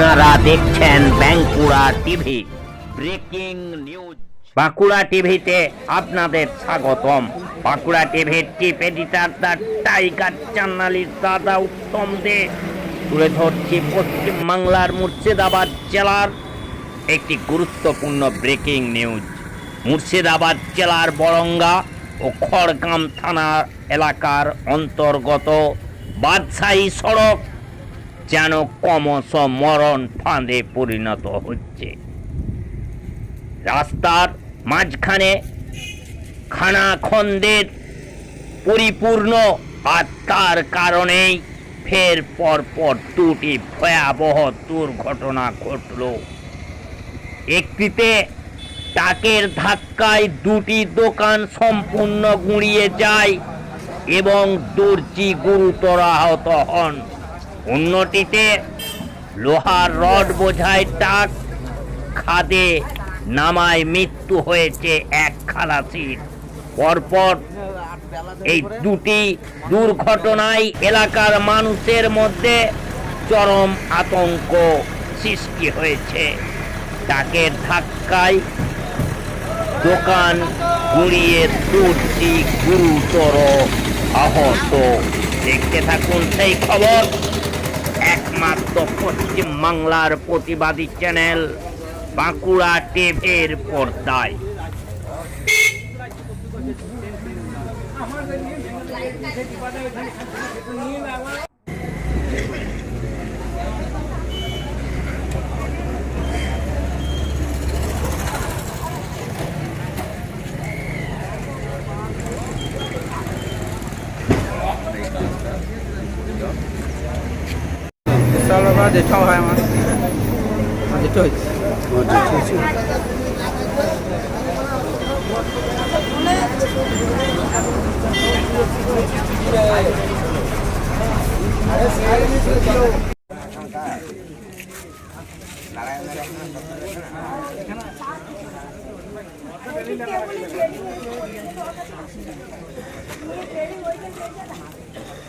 আপনারা দেখছেন Bankura TV, breaking news. Bankura টিভিতে আপনাদের স্বাগতম। বাঁকুড়া টিভির chief editor the tiger journalist দাদা উত্তম দে, তুলে ধরছি পশ্চিম বাংলার মুর্শিদাবাদ জেলার একটি গুরুত্বপূর্ণ ব্রেকিং নিউজ। মুর্শিদাবাদ জেলার বরঙ্গা ও খড়গাম থানা এলাকার অন্তর্গত বাদশাহী সড়ক যেন ক্রমশ মরণ ফাঁদে পরিণত হচ্ছে। রাস্তার মাঝখানে খানাখন্দের পরিপূর্ণ আর তার কারণেই ফের পর পর দুটি ভয়াবহ দুর্ঘটনা ঘটল। একটিতে টাকের ধাক্কায় দুটি দোকান সম্পূর্ণ গুঁড়িয়ে যায় এবং দর্জি গুরুতর আহত হন। অন্যটিতে লোহার রড বোঝায় টাক, খাদে নামায় মৃত্যু হয়েছে এক খালাসির পরপর এই দুটি দুর্ঘটনায় এলাকার মানুষের মধ্যে চরম আতঙ্ক সৃষ্টি হয়েছে। তাকে ধাক্কায় দোকান গুড়িয়ে তুলছি গুরুতর আহত। দেখতে থাকুন সেই খবর। একমাত্র পশ্চিম বাংলার প্রতিবাদী চ্যানেল বাঁকুড়া টেপের পর্দায়। বা যেটা হয় আমার আর যেটা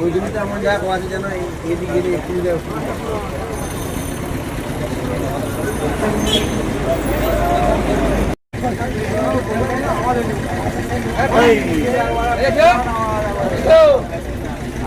ওই জন্যটা আমার যা কোয়া যেন এদিকে গেলে একটু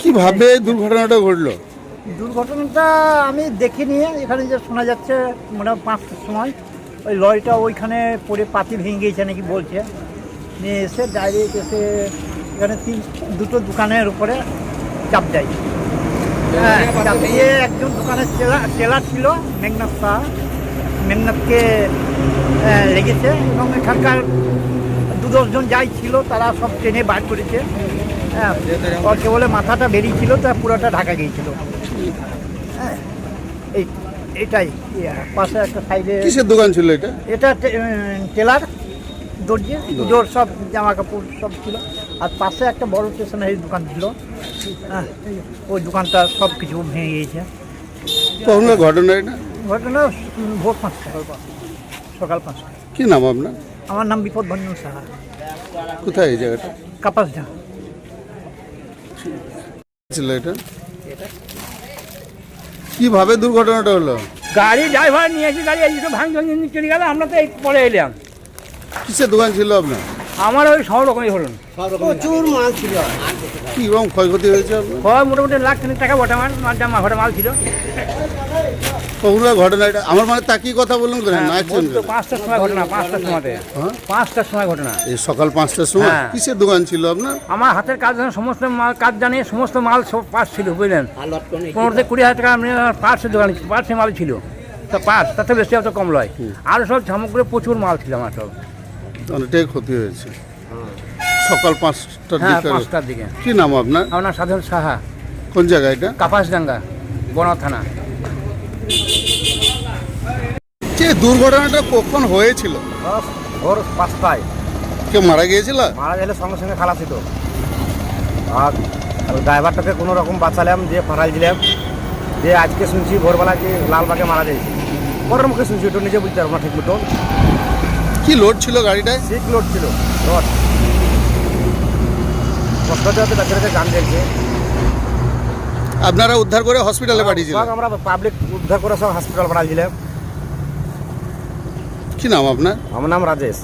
কীভাবে দুর্ঘটনাটা ঘটলো? দুর্ঘটনাটা আমি দেখিনি এখানে যে শোনা যাচ্ছে মোটামুটি পাঁচটার সময়, ওই লরিটা ওইখানে পড়ে পাতি ভেঙে গিয়েছে নাকি বলছে। নিয়ে এসে ডাইরেক্ট এসে এখানে তিন, দুটো দোকানের উপরে চাপ দেয়। হ্যাঁ দিয়ে একজন দোকানের চেলা চেলা ছিল, মেঘনাথ শাহ মেঘনাথকে লেগেছে এবং এখানকার দশজন যাই ছিল তারা সব ট্রেনে বার করেছে। হ্যাঁ ওর কেবলে মাথাটা বেরিয়েছিল তা পুরোটা ঢাকা গিয়েছিল। হ্যাঁ এই এটাই পাশে একটা সাইডে কিসের দোকান ছিল এটা? এটা টেলার দর্জি জোর সব জামা কাপড় সব ছিল। আর পাশে একটা বড় স্টেশনারি দোকান ছিল। হ্যাঁ ওই দোকানটা সব কিছু ভেঙে গিয়েছে। ঘটনা ঘটনা ভোর পাঁচটা সকাল পাঁচটা কি নাম আপনার? আমার নাম বিপদ ভঞ্জন সাহা। কোথায় এই জায়গাটা? কাপাসডা ছিল এটা? কীভাবে দুর্ঘটনাটা হলো? গাড়ি ড্রাইভার নিয়ে এসে গাড়ি এই তো ভাঙ নিয়ে চলে গেল আমরা তো এই পরে এলাম। কিসের দোকান ছিল আপনার? আমার ওই সব রকমই হলো। প্রচুর মাল ছিল। কি রকম ক্ষয়ক্ষতি হয়েছে আপনার? হয় মোটামুটি লাখ টাকা বটে আমার মাল জামা ঘরে মাল ছিল। কখনো ঘটনা এটা। আমার মানে তাকিয়ে কথা বললাম তো? না হ্যাঁ, বলতো পাঁচটার সময় ঘটনা পাঁচটার সময়তে। হ্যাঁ? পাঁচটার সময় ঘটনা। এই সকাল পাঁচটার সময়? হ্যাঁ। কিসের দোকান ছিল আপনার? আমার হাতের কাজ জানে সমস্ত মাল কাজ জানে সমস্ত মাল সব পাস ছিল বুঝলেন? পনেরো থেকে কুড়ি হাজার টাকা আমি পার্সের দোকান পার্সের মাল ছিল। তা পাঁচ তাতে বেশি অত কম লয়। আর সব সামগ্রী প্রচুর মাল ছিল আমার সব। অনেকটাই ক্ষতি হয়েছে। সকাল পাঁচটার হ্যাঁ দিকে। পাঁচটার দিকে। কি নাম আপনার? আপনার সাধারণ সাহা। কোন জায়গা এটা? কাপাসডাঙ্গা বনা থানা। যে দুর্ঘটনাটা কখন হয়েছিল? ভোর পাঁচটায়। কেউ মারা গিয়েছিল? মারা গেলে সঙ্গে সঙ্গে খালাসি তো আর ড্রাইভারটাকে কোনো রকম বাঁচালাম দিয়ে ফাটাই দিলাম। দিয়ে আজকে শুনছি ভোরবেলা যে লালবাগে মারা গেছে পরের মুখে শুনছি ওটা নিজে বুঝতে পারব না ঠিক মতো কি লোড ছিল গাড়িটায়? সিট লোড ছিল রড কষ্ট হতে বেচারাকে গান দেখছে আপনারা উদ্ধার করে হসপিটালে পাঠিয়েছিলেন? সব আমরা পাবলিক উদ্ধার করে সব হসপিটাল পাঠাই দিলাম। কি নাম আপনার? আমার নাম রাজেশ।